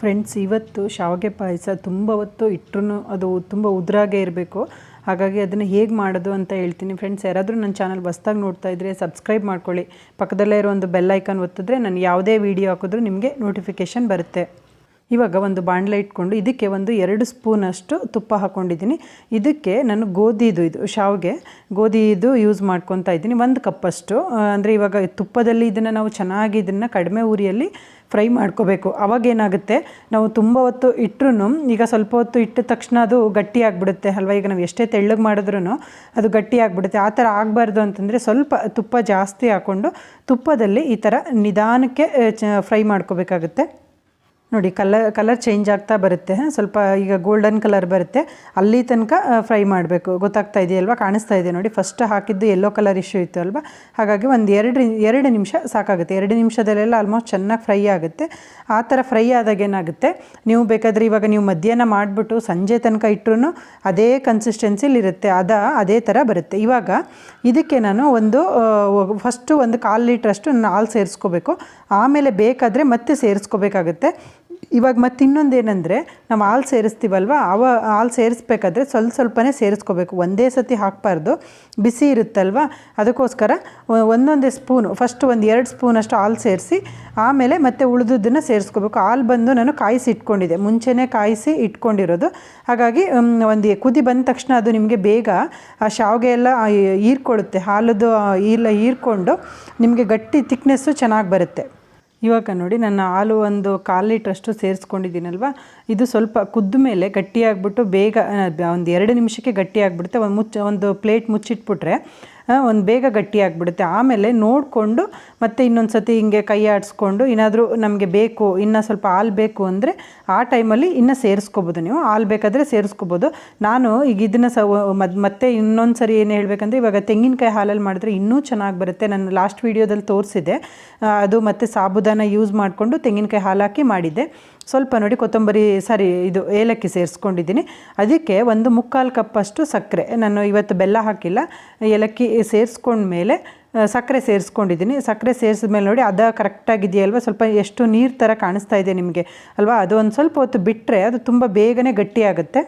Friends, ಇವತ್ತು ಶಾವಿಗೆ ಪಾಯಸ ತುಂಬ ಹೊತ್ತು ಇಟ್ಟರು ಅದು ತುಂಬ ಉದ್ರಾಗೆ ಇರಬೇಕು. ಹಾಗಾಗಿ ಅದನ್ನು ಹೇಗೆ ಮಾಡೋದು ಅಂತ ಹೇಳ್ತೀನಿ. ಫ್ರೆಂಡ್ಸ್, ಯಾರಾದರೂ ನನ್ನ ಚಾನಲ್ ಹೊಸ್ದಾಗಿ ನೋಡ್ತಾ ಇದ್ದರೆ ಸಬ್ಸ್ಕ್ರೈಬ್ ಮಾಡ್ಕೊಳ್ಳಿ. ಪಕ್ಕದಲ್ಲೇ ಇರೋ ಒಂದು ಬೆಲ್ ಐಕಾನ್ ಒತ್ತಿದ್ರೆ ನಾನು ಯಾವುದೇ ವೀಡಿಯೋ ಹಾಕಿದ್ರು ನಿಮಗೆ ನೋಟಿಫಿಕೇಷನ್ ಬರುತ್ತೆ. ಇವಾಗ ಒಂದು ಬಾಣಲೆ ಇಟ್ಕೊಂಡು ಇದಕ್ಕೆ ಒಂದು ಎರಡು ಸ್ಪೂನಷ್ಟು ತುಪ್ಪ ಹಾಕ್ಕೊಂಡಿದ್ದೀನಿ ಇದಕ್ಕೆ ನಾನು ಗೋಧಿದು ಇದು, ಶಾವಿಗೆ ಗೋಧಿದು ಯೂಸ್ ಮಾಡ್ಕೊತಾ ಇದ್ದೀನಿ. ಒಂದು ಕಪ್ಪಷ್ಟು ಅಂದರೆ ಇವಾಗ ತುಪ್ಪದಲ್ಲಿ ಇದನ್ನು ನಾವು ಚೆನ್ನಾಗಿ ಇದನ್ನು ಕಡಿಮೆ ಉರಿಯಲ್ಲಿ ಫ್ರೈ ಮಾಡ್ಕೋಬೇಕು. ಅವಾಗೇನಾಗುತ್ತೆ ನಾವು ತುಂಬ ಹೊತ್ತು ಇಟ್ಟರು ಈಗ ಸ್ವಲ್ಪ ಹೊತ್ತು ಇಟ್ಟ ತಕ್ಷಣ ಅದು ಗಟ್ಟಿ ಆಗಿಬಿಡುತ್ತೆ ಅಲ್ವಾ? ಈಗ ನಾವು ಎಷ್ಟೇ ತೆಳ್ಳಗೆ ಮಾಡಿದ್ರೂ ಅದು ಗಟ್ಟಿ ಆಗಿಬಿಡುತ್ತೆ. ಆ ಥರ ಆಗಬಾರ್ದು ಅಂತಂದರೆ ಸ್ವಲ್ಪ ತುಪ್ಪ ಜಾಸ್ತಿ ಹಾಕ್ಕೊಂಡು ತುಪ್ಪದಲ್ಲಿ ಈ ಥರ ನಿಧಾನಕ್ಕೆ ಫ್ರೈ ಮಾಡ್ಕೋಬೇಕಾಗುತ್ತೆ. ನೋಡಿ ಕಲರ್ ಕಲರ್ ಚೇಂಜ್ ಆಗ್ತಾ ಬರುತ್ತೆ. ಸ್ವಲ್ಪ ಈಗ ಗೋಲ್ಡನ್ ಕಲರ್ ಬರುತ್ತೆ. ಅಲ್ಲಿ ತನಕ ಫ್ರೈ ಮಾಡಬೇಕು. ಗೊತ್ತಾಗ್ತಾ ಇದೆಯಲ್ವಾ ಕಾಣಿಸ್ತಾ ಇದೆ ನೋಡಿ. ಫಸ್ಟ್ ಹಾಕಿದ್ದು ಎಲ್ಲೋ ಕಲರ್ ಇಶ್ಯೂ ಇತ್ತು ಅಲ್ವಾ? ಹಾಗಾಗಿ ಒಂದು ಎರಡು ಎರಡು ನಿಮಿಷ ಸಾಕಾಗುತ್ತೆ. ಎರಡು ನಿಮಿಷದಲ್ಲೆಲ್ಲ ಆಲ್ಮೋಸ್ಟ್ ಚೆನ್ನಾಗಿ ಫ್ರೈ ಆಗುತ್ತೆ. ಆ ಥರ ಫ್ರೈ ಆದಾಗ ಏನಾಗುತ್ತೆ? ನೀವು ಬೇಕಾದರೆ ಇವಾಗ ನೀವು ಮಧ್ಯಾಹ್ನ ಮಾಡಿಬಿಟ್ಟು ಸಂಜೆ ತನಕ ಇಟ್ಟರು ಅದೇ ಕನ್ಸಿಸ್ಟೆನ್ಸಿಲಿ ಇರುತ್ತೆ. ಅದ, ಅದೇ ಥರ ಬರುತ್ತೆ. ಇವಾಗ ಇದಕ್ಕೆ ನಾನು ಒಂದು ಫಸ್ಟು ಒಂದು ಕಾಲು ಲೀಟ್ರಷ್ಟು ನಾನು ಹಾಲು ಸೇರಿಸ್ಕೋಬೇಕು. ಆಮೇಲೆ ಬೇಕಾದರೆ ಮತ್ತೆ ಸೇರಿಸ್ಕೋಬೇಕಾಗುತ್ತೆ. ಇವಾಗ ಮತ್ತೆ ಇನ್ನೊಂದು ಏನಂದರೆ, ನಾವು ಹಾಲು ಸೇರಿಸ್ತೀವಲ್ವ? ಅವ ಹಾಲು ಸೇರಿಸ್ಬೇಕಾದ್ರೆ ಸ್ವಲ್ಪ ಸ್ವಲ್ಪನೇ ಸೇರಿಸ್ಕೋಬೇಕು. ಒಂದೇ ಸತಿ ಹಾಕಬಾರ್ದು. ಬಿಸಿ ಇರುತ್ತಲ್ವ? ಅದಕ್ಕೋಸ್ಕರ ಒಂದೊಂದೇ ಸ್ಪೂನು ಫಸ್ಟ್ ಒಂದು ಎರಡು ಸ್ಪೂನಷ್ಟು ಹಾಲು ಸೇರಿಸಿ, ಆಮೇಲೆ ಮತ್ತೆ ಉಳಿದುದನ್ನು ಸೇರಿಸ್ಕೋಬೇಕು. ಹಾಲು ಬಂದು ನಾನು ಕಾಯಿಸಿ ಇಟ್ಕೊಂಡಿದ್ದೆ. ಮುಂಚೆನೇ ಕಾಯಿಸಿ ಇಟ್ಕೊಂಡಿರೋದು. ಹಾಗಾಗಿ ಒಂದು ಕುದಿ ಬಂದ ತಕ್ಷಣ ಅದು ನಿಮಗೆ ಬೇಗ ಆ ಶಾವಿಗೆ ಎಲ್ಲ ಹೀರ್ಕೊಳ್ಳುತ್ತೆ ಹಾಲದ್ದು ಇಲ್ಲ ಹೀರ್ಕೊಂಡು ನಿಮಗೆ ಗಟ್ಟಿ ತಿಕ್ನೆಸ್ಸು ಚೆನ್ನಾಗಿ ಬರುತ್ತೆ. ಇವಾಗ ನೋಡಿ, ನನ್ನ ಹಾಲು ಒಂದು ಕಾಲು ಲೀಟ್ರಷ್ಟು ಸೇರಿಸ್ಕೊಂಡಿದ್ದೀನಲ್ವ? ಇದು ಸ್ವಲ್ಪ ಕುದ್ದ ಮೇಲೆ ಗಟ್ಟಿಯಾಗ್ಬಿಟ್ಟು ಬೇಗ ಒಂದು ಎರಡು ನಿಮಿಷಕ್ಕೆ ಗಟ್ಟಿ ಆಗಿಬಿಡುತ್ತೆ ಒಂದು ಮುಚ್ಚ, ಒಂದು ಪ್ಲೇಟ್ ಮುಚ್ಚಿಟ್ಬಿಟ್ರೆ ಒಂದು ಬೇಗ ಗಟ್ಟಿ ಆಗಿಬಿಡುತ್ತೆ. ಆಮೇಲೆ ನೋಡಿಕೊಂಡು ಮತ್ತೆ ಇನ್ನೊಂದು ಸತಿ ಹಿಂಗೆ ಕೈ ಆಡಿಸ್ಕೊಂಡು ಏನಾದರೂ ನಮಗೆ ಬೇಕು, ಇನ್ನು ಸ್ವಲ್ಪ ಹಾಲು ಬೇಕು ಅಂದರೆ ಆ ಟೈಮಲ್ಲಿ ಇನ್ನು ಸೇರಿಸ್ಕೋಬೋದು ನೀವು. ಹಾಲು ಬೇಕಾದರೆ ಸೇರಿಸ್ಕೋಬೋದು. ನಾನು ಈಗ ಇದನ್ನು ಸ ಮತ್ತೆ ಇನ್ನೊಂದು ಸರಿ ಏನು ಹೇಳಬೇಕಂದ್ರೆ ಇವಾಗ ತೆಂಗಿನಕಾಯಿ ಹಾಲಲ್ಲಿ ಮಾಡಿದ್ರೆ ಇನ್ನೂ ಚೆನ್ನಾಗಿ ಬರುತ್ತೆ. ನಾನು ಲಾಸ್ಟ್ ವೀಡಿಯೋದಲ್ಲಿ ತೋರಿಸಿದೆ ಅದು ಮತ್ತು ಸಾಬುದಾನ ಯೂಸ್ ಮಾಡಿಕೊಂಡು ತೆಂಗಿನಕಾಯಿ ಹಾಲು ಹಾಕಿ ಮಾಡಿದ್ದೆ. ಸ್ವಲ್ಪ ನೋಡಿ ಕೊತ್ತಂಬರಿ, ಸಾರಿ, ಇದು ಏಲಕ್ಕಿ ಸೇರಿಸ್ಕೊಂಡಿದ್ದೀನಿ. ಅದಕ್ಕೆ ಒಂದು ಮುಕ್ಕಾಲು ಕಪ್ಪಷ್ಟು ಸಕ್ಕರೆ. ನಾನು ಇವತ್ತು ಬೆಲ್ಲ ಹಾಕಿಲ್ಲ. ಏಲಕ್ಕಿ ಸೇರಿಸ್ಕೊಂಡ್ಮೇಲೆ ಸಕ್ಕರೆ ಸೇರಿಸ್ಕೊಂಡಿದ್ದೀನಿ. ಸಕ್ಕರೆ ಸೇರಿಸಿದ ಮೇಲೆ ನೋಡಿ, ಅದು ಕರೆಕ್ಟಾಗಿದೆಯಲ್ವ? ಸ್ವಲ್ಪ ಎಷ್ಟು ನೀರು ಥರ ಕಾಣಿಸ್ತಾ ಇದೆ ನಿಮಗೆ, ಅಲ್ವಾ? ಅದು ಒಂದು ಸ್ವಲ್ಪ ಹೊತ್ತು ಬಿಟ್ಟರೆ ಅದು ತುಂಬ ಬೇಗನೆ ಗಟ್ಟಿಯಾಗುತ್ತೆ.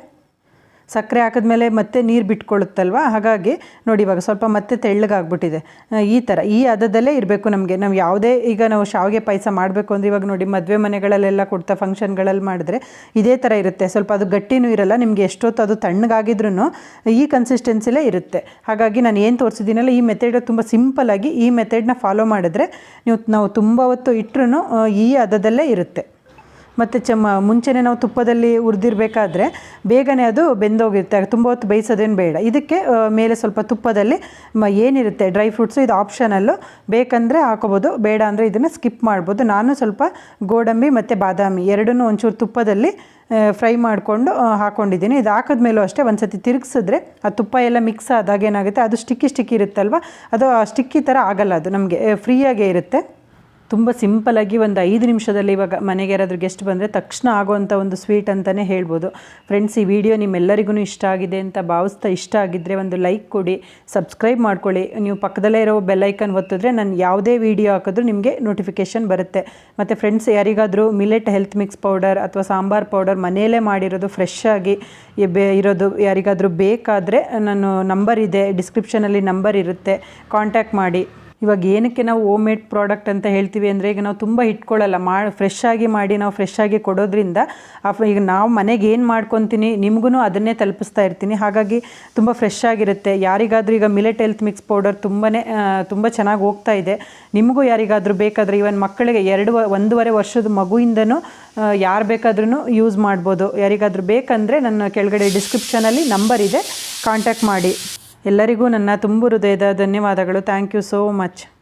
ಸಕ್ಕರೆ ಹಾಕಿದ್ಮೇಲೆ ಮತ್ತೆ ನೀರು ಬಿಟ್ಕೊಳ್ಳುತ್ತಲ್ವ ಹಾಗಾಗಿ ನೋಡಿ ಇವಾಗ ಸ್ವಲ್ಪ ಮತ್ತೆ ತೆಳ್ಳಗಾಗ್ಬಿಟ್ಟಿದೆ. ಈ ಥರ ಈ ಹದದಲ್ಲೇ ಇರಬೇಕು ನಮಗೆ. ನಾವು ಯಾವುದೇ, ಈಗ ನಾವು ಶಾವಿಗೆ ಪಾಯಸ ಮಾಡಬೇಕು ಅಂದರೆ ಇವಾಗ ನೋಡಿ ಮದುವೆ ಮನೆಗಳಲ್ಲೆಲ್ಲ ಕೊಡ್ತಾ ಫಂಕ್ಷನ್ಗಳಲ್ಲಿ ಮಾಡಿದ್ರೆ ಇದೇ ಥರ ಇರುತ್ತೆ. ಸ್ವಲ್ಪ ಅದು ಗಟ್ಟಿನೂ ಇರಲ್ಲ, ನಿಮಗೆ ಎಷ್ಟೊತ್ತು ಅದು ತಣ್ಣಗಾಗಿದ್ರೂ ಈ ಕನ್ಸಿಸ್ಟೆನ್ಸಿಲೇ ಇರುತ್ತೆ. ಹಾಗಾಗಿ ನಾನು ಏನು ತೋರಿಸಿದ್ದೀನಲ್ಲ ಈ ಮೆಥಡ್ ತುಂಬ ಆಗಿ ಈ ಮೆಥಡ್ನ ಫಾಲೋ ಮಾಡಿದ್ರೆ ನೀವು, ನಾವು ತುಂಬ ಹೊತ್ತು ಇಟ್ಟರು ಈ ಹದದಲ್ಲೇ ಇರುತ್ತೆ. ಮತ್ತು ಚಮ್ಮ ಮುಂಚೆನೇ ನಾವು ತುಪ್ಪದಲ್ಲಿ ಹುರಿದಿರಬೇಕಾದ್ರೆ ಬೇಗನೆ ಅದು ಬೆಂದೋಗಿರುತ್ತೆ. ತುಂಬ ಹೊತ್ತು ಬೇಯಿಸೋದೇನು ಬೇಡ. ಇದಕ್ಕೆ ಮೇಲೆ ಸ್ವಲ್ಪ ತುಪ್ಪದಲ್ಲಿ ಮ, ಏನಿರುತ್ತೆ ಡ್ರೈ ಫ್ರೂಟ್ಸು, ಇದು ಆಪ್ಷನಲ್ಲು. ಬೇಕಂದರೆ ಹಾಕೋಬೋದು, ಬೇಡ ಅಂದರೆ ಇದನ್ನು ಸ್ಕಿಪ್ ಮಾಡ್ಬೋದು. ನಾನು ಸ್ವಲ್ಪ ಗೋಡಂಬಿ ಮತ್ತು ಬಾದಾಮಿ ಎರಡನ್ನೂ ಒಂಚೂರು ತುಪ್ಪದಲ್ಲಿ ಫ್ರೈ ಮಾಡಿಕೊಂಡು ಹಾಕ್ಕೊಂಡಿದ್ದೀನಿ ಇದು ಹಾಕಿದ್ಮೇಲೂ ಅಷ್ಟೇ ಒಂದು ಸತಿ ತಿರುಗಿಸಿದ್ರೆ ಆ ತುಪ್ಪ ಎಲ್ಲ ಮಿಕ್ಸ್ ಆದಾಗ ಏನಾಗುತ್ತೆ? ಅದು ಸ್ಟಿಕ್ಕಿ ಸ್ಟಿಕ್ಕಿ ಇರುತ್ತಲ್ವ? ಅದು ಸ್ಟಿಕ್ಕಿ ಥರ ಆಗಲ್ಲ ಅದು ನಮಗೆ. ಫ್ರೀಯಾಗೇ ಇರುತ್ತೆ. ತುಂಬ ಸಿಂಪಲಾಗಿ ಒಂದು ಐದು ನಿಮಿಷದಲ್ಲಿ ಇವಾಗ ಮನೆಗೆ ಯಾರಾದರೂ ಗೆಸ್ಟ್ ಬಂದರೆ ತಕ್ಷಣ ಆಗುವಂಥ ಒಂದು ಸ್ವೀಟ್ ಅಂತಲೇ ಹೇಳ್ಬೋದು. ಫ್ರೆಂಡ್ಸ್ ಈ ವಿಡಿಯೋ ನಿಮ್ಮೆಲ್ಲರಿಗೂ ಇಷ್ಟ ಆಗಿದೆ ಅಂತ ಭಾವಿಸ್ತಾ ಇಷ್ಟ ಆಗಿದ್ದರೆ ಒಂದು ಲೈಕ್ ಕೊಡಿ ಸಬ್ಸ್ಕ್ರೈಬ್ ಮಾಡ್ಕೊಳ್ಳಿ. ನೀವು ಪಕ್ಕದಲ್ಲೇ ಇರೋ ಬೆಲ್ಲೈಕನ್ ಒತ್ತಿದ್ರೆ ನಾನು ಯಾವುದೇ ವೀಡಿಯೋ ಹಾಕಿದ್ರೂ ನಿಮಗೆ ನೋಟಿಫಿಕೇಷನ್ ಬರುತ್ತೆ. ಮತ್ತು ಫ್ರೆಂಡ್ಸ್ ಯಾರಿಗಾದರೂ ಮಿಲೆಟ್ ಹೆಲ್ತ್ ಮಿಕ್ಸ್ ಪೌಡರ್ ಅಥವಾ ಸಾಂಬಾರ್ ಪೌಡರ್ ಮನೆಯಲ್ಲೇ ಮಾಡಿರೋದು ಫ್ರೆಶ್ ಆಗಿ ಇರೋದು ಯಾರಿಗಾದರೂ ಬೇಕಾದರೆ ನಾನು ನಂಬರ್ ಇದೆ ಡಿಸ್ಕ್ರಿಪ್ಷನಲ್ಲಿ ನಂಬರ್ ಇರುತ್ತೆ. ಕಾಂಟ್ಯಾಕ್ಟ್ ಮಾಡಿ. ಇವಾಗ ಏನಕ್ಕೆ ನಾವು ಓಮ್ ಮೇಡ್ ಪ್ರಾಡಕ್ಟ್ ಅಂತ ಹೇಳ್ತೀವಿ ಅಂದರೆ ಈಗ ನಾವು ತುಂಬ ಇಟ್ಕೊಳ್ಳಲ್ಲ, ಮಾ ಫ್ರೆಶ್ ಆಗಿ ಮಾಡಿ ನಾವು ಫ್ರೆಶ್ ಆಗಿ ಕೊಡೋದ್ರಿಂದ ಈಗ ನಾವು ಮನೆಗೆ ಏನು ಮಾಡ್ಕೊತೀನಿ ನಿಮಗೂ ಅದನ್ನೇ ತಲುಪಿಸ್ತಾ ಇರ್ತೀನಿ. ಹಾಗಾಗಿ ತುಂಬ ಫ್ರೆಶ್ ಆಗಿರುತ್ತೆ. ಯಾರಿಗಾದರೂ ಈಗ ಮಿಲೆಟ್ ಹೆಲ್ತ್ ಮಿಕ್ಸ್ ಪೌಡರ್ ತುಂಬಾ ತುಂಬ ಚೆನ್ನಾಗಿ ಹೋಗ್ತಾ ಇದೆ. ನಿಮಗೂ ಯಾರಿಗಾದರೂ ಬೇಕಾದರೆ ಇವನ್ ಮಕ್ಕಳಿಗೆ ಎರಡು ಒಂದೂವರೆ ವರ್ಷದ ಮಗುವಿಂದನೂ ಯಾರು ಬೇಕಾದ್ರೂ ಯೂಸ್ ಮಾಡ್ಬೋದು. ಯಾರಿಗಾದರೂ ಬೇಕಂದರೆ ನನ್ನ ಕೆಳಗಡೆ ಡಿಸ್ಕ್ರಿಪ್ಷನಲ್ಲಿ ನಂಬರ್ ಇದೆ. ಕಾಂಟ್ಯಾಕ್ಟ್ ಮಾಡಿ. ಎಲ್ಲರಿಗೂ ನನ್ನ ತುಂಬು ಹೃದಯದ ಧನ್ಯವಾದಗಳು. Thank you so much.